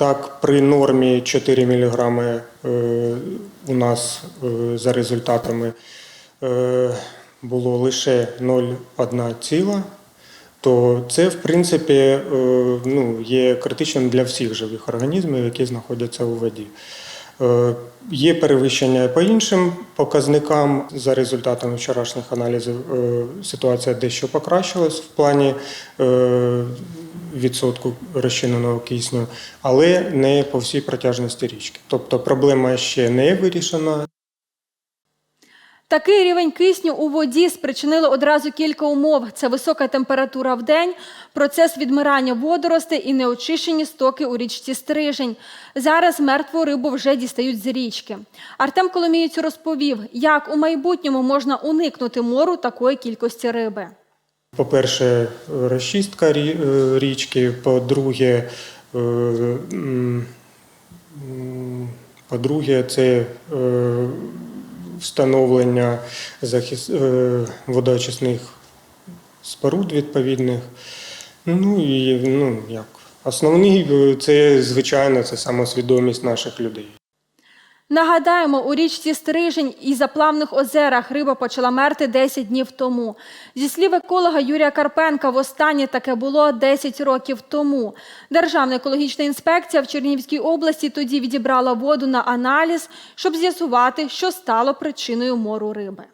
Так, при нормі 4 мг е, у нас е, за результатами е, було лише 0,1 ціла, то це, в принципі, ну, є критичним для всіх живих організмів, які знаходяться у воді. Е, Є перевищення по іншим показникам. За результатами вчорашніх аналізів е, ситуація дещо покращилась в плані е, відсотку розчиненого кисню, але не по всій протяжності річки. Тобто проблема ще не вирішена. Такий рівень кисню у воді спричинило одразу кілька умов: це висока температура в день, процес відмирання водоростей і неочищені стоки у річці Стрижень. Зараз мертву рибу вже дістають з річки. Артем Коломієць розповів, як у майбутньому можна уникнути мору такої кількості риби. По-перше, розчистка е, річки, по-друге, е, по-друге, це е, встановлення захист, водочисних водоочисних споруд відповідних. Ну і ну, як. Основний е, це, звичайно, це самосвідомість наших людей. Нагадаємо, у річці Стрижень і заплавних озерах риба почала мерти 10 днів тому. Зі слів еколога Юрія Карпенка, востаннє таке було 10 років тому. Державна екологічна інспекція в Чернігівській області тоді відібрала воду на аналіз, щоб з'ясувати, що стало причиною мору риби.